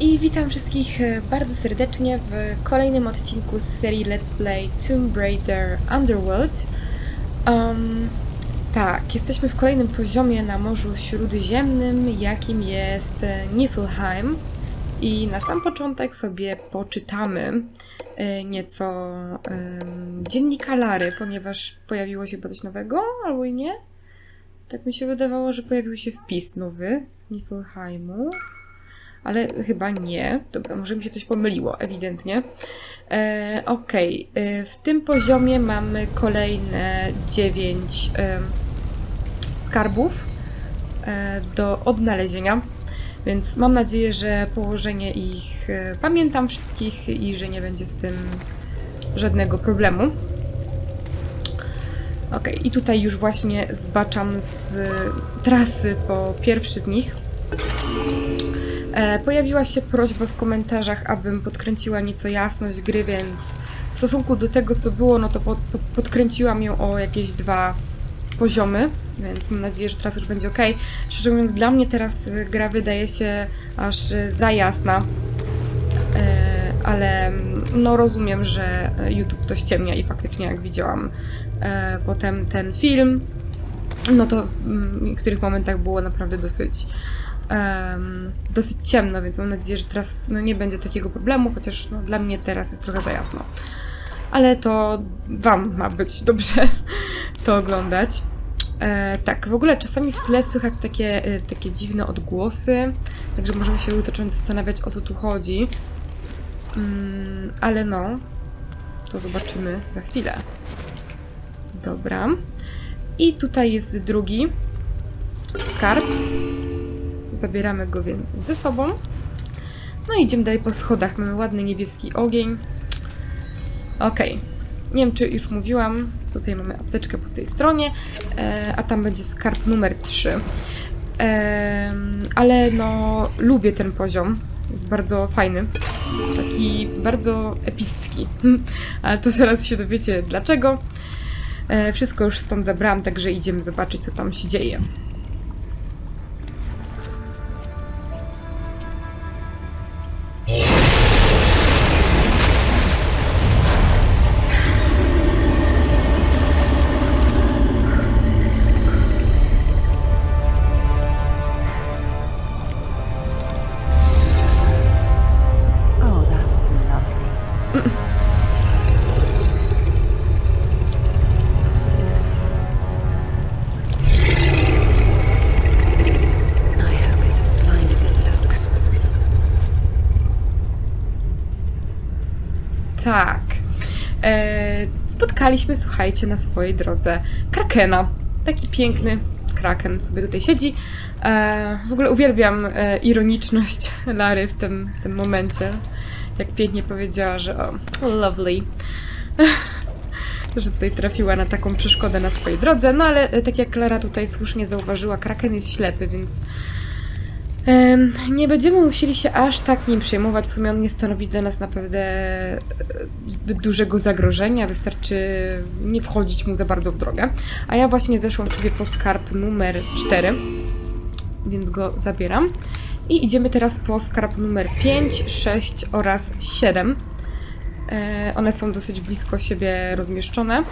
I witam wszystkich e, bardzo serdecznie w kolejnym odcinku z serii Let's Play Tomb Raider Underworld. Um, tak, jesteśmy w kolejnym poziomie na Morzu Śródziemnym, jakim jest e, Niflheim. I na sam początek sobie poczytamy e, nieco em, dziennika Lary, ponieważ pojawiło się coś nowego, albo i nie? Tak mi się wydawało, że pojawił się wpis nowy z Niflheimu ale chyba nie. Dobra, może mi się coś pomyliło, ewidentnie. E, Okej, e, w tym poziomie mamy kolejne 9 e, skarbów e, do odnalezienia, więc mam nadzieję, że położenie ich e, pamiętam wszystkich i że nie będzie z tym żadnego problemu. Okej, i tutaj już właśnie zbaczam z trasy po pierwszy z nich. E, pojawiła się prośba w komentarzach, abym podkręciła nieco jasność gry, więc w stosunku do tego, co było, no to pod, pod, podkręciłam ją o jakieś dwa poziomy, więc mam nadzieję, że teraz już będzie ok. Szczerze mówiąc, dla mnie teraz y, gra wydaje się aż y, za jasna, e, ale mm, no rozumiem, że YouTube to ściemnia i faktycznie jak widziałam potem ten film, no to w niektórych momentach było naprawdę dosyć em, dosyć ciemno, więc mam nadzieję, że teraz no, nie będzie takiego problemu, chociaż no, dla mnie teraz jest trochę za jasno. Ale to Wam ma być dobrze to oglądać. E, tak, w ogóle czasami w tle słychać takie, e, takie dziwne odgłosy, także możemy się już zacząć zastanawiać, o co tu chodzi. Mm, ale no, to zobaczymy za chwilę. Dobra. I tutaj jest drugi skarb. Zabieramy go więc ze sobą. No i idziemy dalej po schodach. Mamy ładny niebieski ogień. Okej. Nie wiem, czy już mówiłam. Tutaj mamy apteczkę po tej stronie, e, a tam będzie skarb numer 3. E, ale no, lubię ten poziom. Jest bardzo fajny. Taki bardzo epicki. ale to zaraz się dowiecie dlaczego. E, wszystko już stąd zabrałam, także idziemy zobaczyć, co tam się dzieje. Tak. E, spotkaliśmy, słuchajcie, na swojej drodze Krakena. Taki piękny Kraken sobie tutaj siedzi. E, w ogóle uwielbiam e, ironiczność Lary w tym, w tym momencie. Jak pięknie powiedziała, że o, lovely. że tutaj trafiła na taką przeszkodę na swojej drodze. No ale e, tak jak Klara tutaj słusznie zauważyła, Kraken jest ślepy, więc Nie będziemy musieli się aż tak nim przejmować. W sumie on nie stanowi dla nas naprawdę e, zbyt dużego zagrożenia. Wystarczy nie wchodzić mu za bardzo w drogę. A ja właśnie zeszłam sobie po skarb numer 4, więc go zabieram. I idziemy teraz po skarb numer 5, 6 oraz 7. E, One są dosyć blisko siebie rozmieszczone.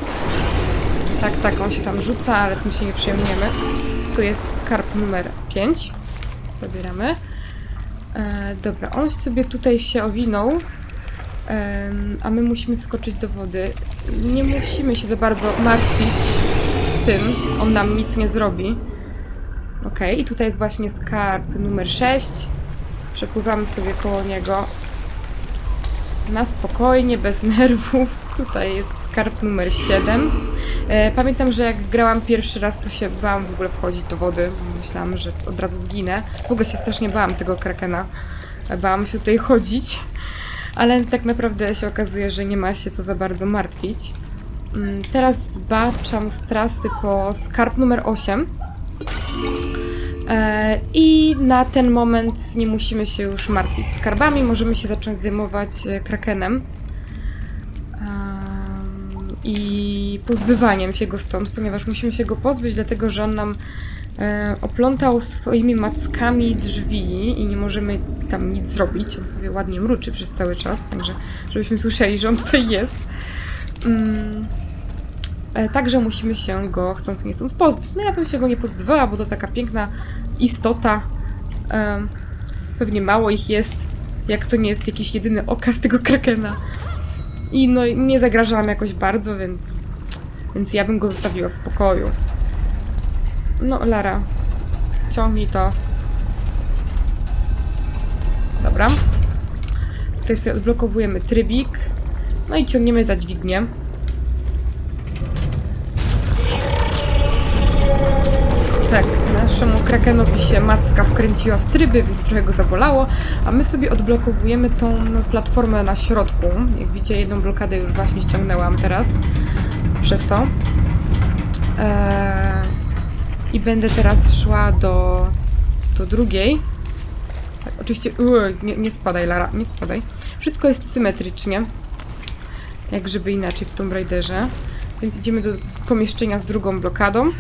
Tak, tak, on się tam rzuca, ale tym się nie przejmujemy. Tu jest skarb numer 5 zabieramy. E, dobra, on sobie tutaj się owinął, em, a my musimy wskoczyć do wody. Nie musimy się za bardzo martwić tym, on nam nic nie zrobi. Ok, i tutaj jest właśnie skarb numer 6. Przepływamy sobie koło niego na spokojnie, bez nerwów. Tutaj jest skarb numer 7. E, Pamiętam, że jak grałam pierwszy raz, to się bałam w ogóle wchodzić do wody. Myślałam, że od razu zginę. W ogóle się strasznie bałam tego krakena. Bałam się tutaj chodzić. Ale tak naprawdę się okazuje, że nie ma się co za bardzo martwić. Mm, Teraz zbaczam z trasy po skarb numer 8. E, I na ten moment nie musimy się już martwić skarbami, możemy się zacząć zajmować e, krakenem Em, i pozbywaniem się go stąd, ponieważ musimy się go pozbyć, dlatego że on nam e, oplątał swoimi mackami drzwi i nie możemy tam nic zrobić. On sobie ładnie mruczy przez cały czas, także żebyśmy słyszeli, że on tutaj jest. Mm. E, Także musimy się go chcąc nie chcąc pozbyć. No ja bym się go nie pozbywała, bo to taka piękna istota. Em, pewnie mało ich jest, jak to nie jest jakiś jedyny okaz tego krakena. I no nie zagraża nam jakoś bardzo, więc, więc ja bym go zostawiła w spokoju. No, Lara, ciągnij to. Dobra. Tutaj sobie odblokowujemy trybik. No i ciągniemy za dźwignię. Naszemu krakenowi się macka wkręciła w tryby, więc trochę go zabolało, a my sobie odblokowujemy tą platformę na środku. Jak widzicie, jedną blokadę już właśnie ściągnęłam teraz przez to. Eee, I będę teraz szła do, do drugiej. Tak, oczywiście, nie, nie spadaj, Lara, nie spadaj. Wszystko jest symetrycznie, jak żeby inaczej w Tomb Raiderze. Więc idziemy do pomieszczenia z drugą blokadą.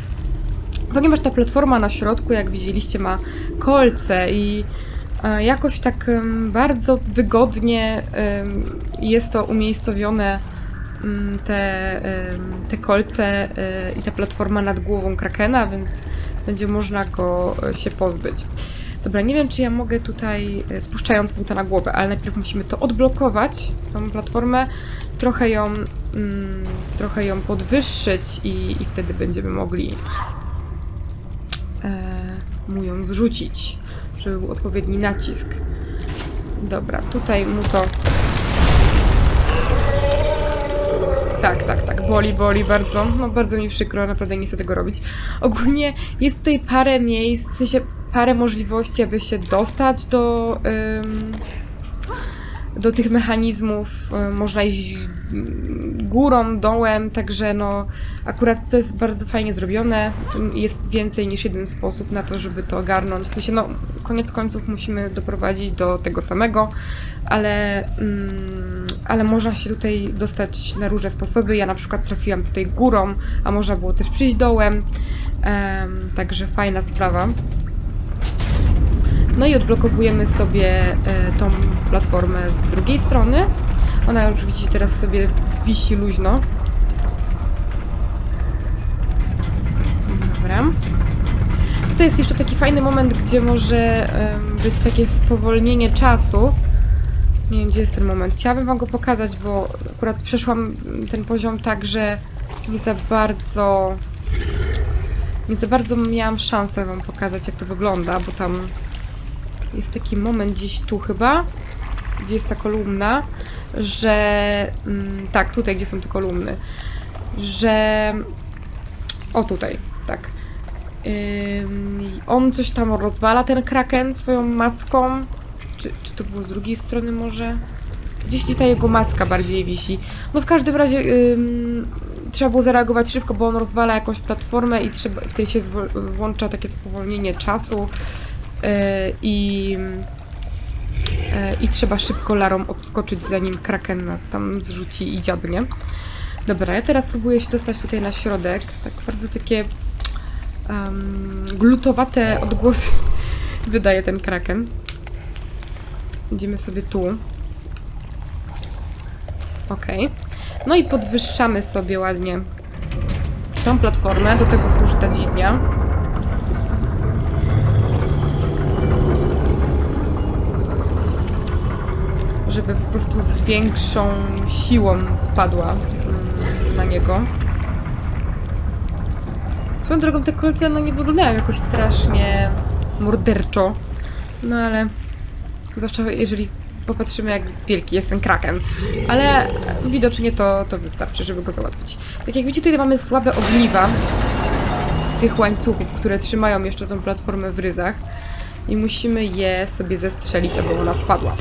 Ponieważ ta platforma na środku, jak widzieliście, ma kolce i e, jakoś tak bardzo wygodnie jest to umiejscowione mm, te, te kolce e, i ta platforma nad głową Krakena, więc będzie można go e, się pozbyć. Dobra, nie wiem, czy ja mogę tutaj, spuszczając buta na głowę, ale najpierw musimy to odblokować, tą platformę, trochę ją, mm, trochę ją podwyższyć i, i wtedy będziemy mogli e, mu ją zrzucić, żeby był odpowiedni nacisk. Dobra, tutaj mu to... Tak, tak, tak, boli, boli bardzo. No bardzo mi przykro, naprawdę nie chcę tego robić. Ogólnie jest tutaj parę miejsc, w sensie parę możliwości, aby się dostać do... ym, do tych mechanizmów y, można iść górą, dołem, także no akurat to jest bardzo fajnie zrobione. Jest więcej niż jeden sposób na to, żeby to ogarnąć. W sensie no koniec końców musimy doprowadzić do tego samego, ale, mm, ale można się tutaj dostać na różne sposoby. Ja na przykład trafiłam tutaj górą, a można było też przyjść dołem. Em, także fajna sprawa. No i odblokowujemy sobie e, tą platformę z drugiej strony. Ona już widzicie teraz sobie wisi luźno. Dobra. Tutaj jest jeszcze taki fajny moment, gdzie może być takie spowolnienie czasu. Nie wiem, gdzie jest ten moment. Chciałabym wam go pokazać, bo akurat przeszłam ten poziom tak, że nie za bardzo... Nie za bardzo miałam szansę wam pokazać, jak to wygląda, bo tam jest taki moment gdzieś tu chyba, gdzie jest ta kolumna, że mm, tak, tutaj, gdzie są te kolumny, że o tutaj, tak. On coś tam rozwala, ten kraken swoją macką. Czy, czy to było z drugiej strony może? Gdzieś gdzie ta jego macka bardziej wisi. No w każdym razie trzeba było zareagować szybko, bo on rozwala jakąś platformę i trzeba, wtedy się włącza takie spowolnienie czasu. Yy, i, i trzeba szybko larą odskoczyć, zanim kraken nas tam zrzuci i dziabnie. Dobra, ja teraz próbuję się dostać tutaj na środek. Tak bardzo takie um, glutowate odgłosy wydaje ten kraken. Idziemy sobie tu. Okej. No i podwyższamy sobie ładnie tą platformę. Do tego służy ta dźwignia. żeby po prostu z większą siłą spadła mm, na niego. Swoją drogą te kolce no nie wyglądają jakoś strasznie morderczo, no ale zwłaszcza jeżeli popatrzymy jak wielki jest ten kraken, ale widocznie to, to wystarczy, żeby go załatwić. Tak jak widzicie tutaj mamy słabe ogniwa tych łańcuchów, które trzymają jeszcze tą platformę w ryzach i musimy je sobie zestrzelić, aby ona spadła.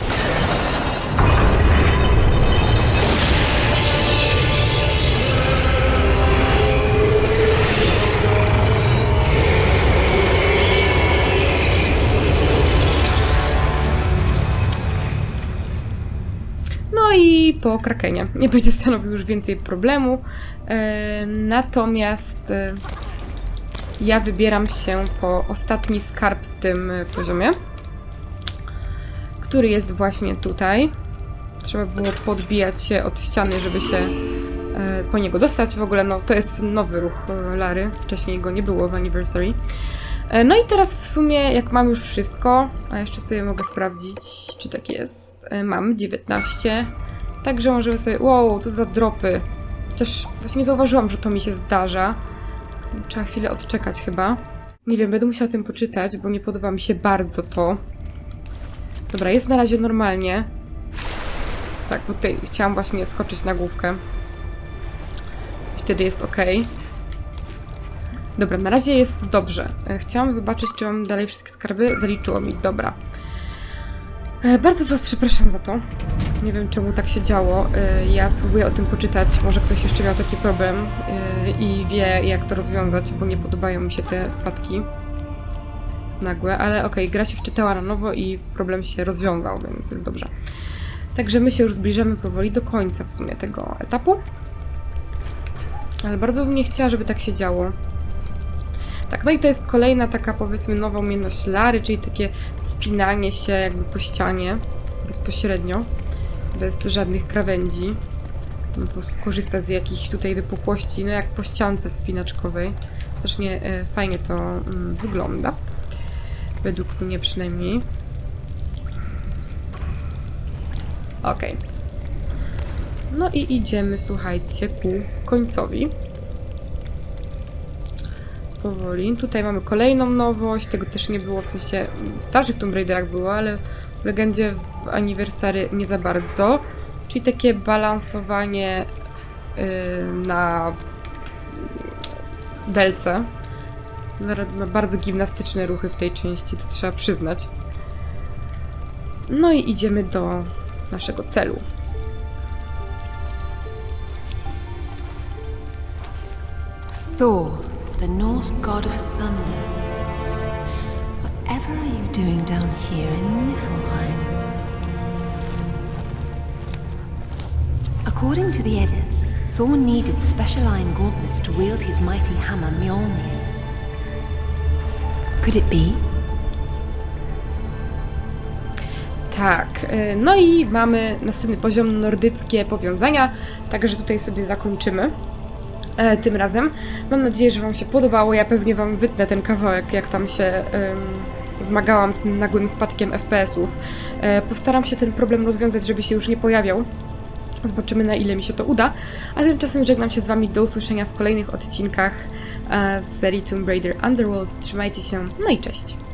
I po krakenie. Nie będzie stanowił już więcej problemu. E, natomiast e, ja wybieram się po ostatni skarb w tym y, poziomie, który jest właśnie tutaj. Trzeba było podbijać się od ściany, żeby się e, po niego dostać. W ogóle no, to jest nowy ruch e, Lary. Wcześniej go nie było w Anniversary. E, No i teraz w sumie, jak mam już wszystko, a jeszcze sobie mogę sprawdzić, czy tak jest. E, Mam 19. Także możemy sobie. Wow, co za dropy. Chociaż właśnie nie zauważyłam, że to mi się zdarza. Trzeba chwilę odczekać chyba. Nie wiem, będę musiała o tym poczytać, bo nie podoba mi się bardzo to. Dobra, jest na razie normalnie. Tak, bo tutaj chciałam właśnie skoczyć na główkę. I wtedy jest ok. Dobra, na razie jest dobrze. E, Chciałam zobaczyć, czy mam dalej wszystkie skarby. Zaliczyło mi, dobra. E, Bardzo Was przepraszam za to. Nie wiem, czemu tak się działo. E, Ja spróbuję o tym poczytać. Może ktoś jeszcze miał taki problem e, i wie, jak to rozwiązać, bo nie podobają mi się te spadki nagłe, ale okej, gra się wczytała na nowo i problem się rozwiązał, więc jest dobrze. Także my się już zbliżamy powoli do końca w sumie tego etapu. Ale bardzo bym nie chciała, żeby tak się działo. Tak, no i to jest kolejna taka powiedzmy nowa umiejętność Lary, czyli takie spinanie się jakby po ścianie bezpośrednio, bez żadnych krawędzi. No, po prostu korzysta z jakichś tutaj wypukłości, no jak po ściance wspinaczkowej. Strasznie e, fajnie to mm, wygląda. Według mnie przynajmniej. Okej. No i idziemy, słuchajcie, ku końcowi. Powoli. Tutaj mamy kolejną nowość. Tego też nie było, w sensie w starszych Tomb Raiderach było, ale w Legendzie w Anniversary nie za bardzo. Czyli takie balansowanie yy, na belce. Ma bardzo gimnastyczne ruchy w tej części, to trzeba przyznać. No i idziemy do naszego celu. Thor, the Norse god of thunder. Whatever are you doing down here in Niflheim? According to the Eddas, Thor needed special iron gauntlets to wield his mighty hammer Mjolnir. Could it be? Tak, y, no i mamy następny poziom nordyckie powiązania, także tutaj sobie zakończymy e, tym razem. Mam nadzieję, że Wam się podobało. Ja pewnie Wam wytnę ten kawałek, jak tam się zmagałam z tym nagłym spadkiem FPS-ów. E, postaram się ten problem rozwiązać, żeby się już nie pojawiał. Zobaczymy, na ile mi się to uda. A tymczasem żegnam się z Wami do usłyszenia w kolejnych odcinkach e, z serii Tomb Raider Underworld. Trzymajcie się, no i cześć!